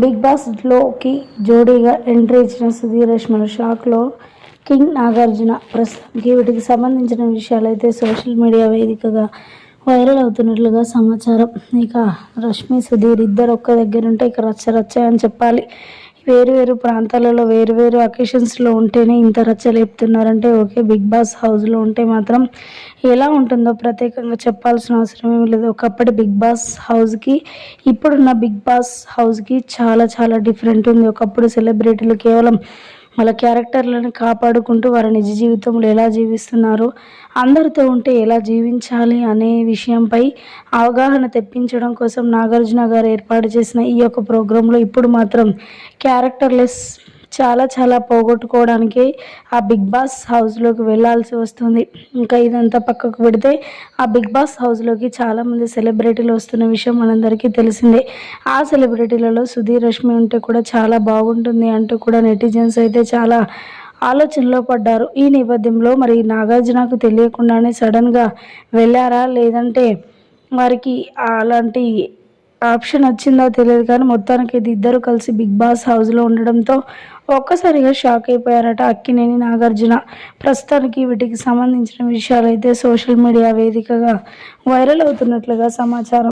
Big బాస్లోకి జోడీగా entry ఇచ్చిన సుధీర్ రష్మల షాక్లో కింగ్ నాగార్జున ప్రస్తుతానికి వీటికి సంబంధించిన విషయాలు అయితే సోషల్ మీడియా వేదికగా వైరల్ అవుతున్నట్లుగా సమాచారం. ఇక రష్మి సుధీర్ ఇద్దరు ఒక్క దగ్గర ఉంటే ఇక రచ్చ రచ్చ అని చెప్పాలి. వేరు వేరు ప్రాంతాలలో వేరు వేరు అకేషన్స్లో ఉంటేనే ఇంత రచ్చ లేపుతున్నారంటే ఓకే బిగ్ బాస్ హౌస్లో ఉంటే మాత్రం ఎలా ఉంటుందో ప్రత్యేకంగా చెప్పాల్సిన అవసరం ఏమీ లేదు. ఒకప్పటి బిగ్ బాస్ హౌస్కి ఇప్పుడున్న బిగ్ బాస్ హౌస్కి చాలా చాలా డిఫరెంట్ ఉంది. ఒకప్పుడు సెలబ్రిటీలు కేవలం వాళ్ళ క్యారెక్టర్లను కాపాడుకుంటూ వారి నిజ జీవితంలో ఎలా జీవిస్తున్నారు అందరితో ఉంటే ఎలా జీవించాలి అనే విషయంపై అవగాహన తెప్పించడం కోసం నాగార్జున గారు ఏర్పాటు చేసిన ఈ యొక్క ప్రోగ్రాంలో ఇప్పుడు మాత్రం క్యారెక్టర్లెస్ చాలా చాలా పోగొట్టుకోవడానికి ఆ బిగ్ బాస్ హౌస్లోకి వెళ్ళాల్సి వస్తుంది. ఇంకా ఇదంతా పక్కకు పెడితే ఆ బిగ్ బాస్ హౌస్లోకి చాలామంది సెలబ్రిటీలు వస్తున్న విషయం మనందరికీ తెలిసిందే. ఆ సెలబ్రిటీలలో సుధీర్ రష్మి ఉంటే కూడా చాలా బాగుంటుంది అంటూ కూడా నెటిజన్స్ అయితే చాలా ఆలోచనలో పడ్డారు. ఈ నేపథ్యంలో మరి నాగార్జునకు తెలియకుండానే సడన్గా వెళ్ళారా? లేదంటే వారికి అలాంటి ఆప్షన్ వచ్చిందో తెలియదు కానీ మొత్తానికి ఇది ఇద్దరు కలిసి బిగ్ బాస్ హౌస్లో ఉండడంతో ఒక్కసారిగా షాక్ అయిపోయారట అక్కినేని నాగార్జున. ప్రస్తుతానికి వీటికి సంబంధించిన విషయాలు అయితే సోషల్ మీడియా వేదికగా వైరల్ అవుతున్నట్లుగా సమాచారం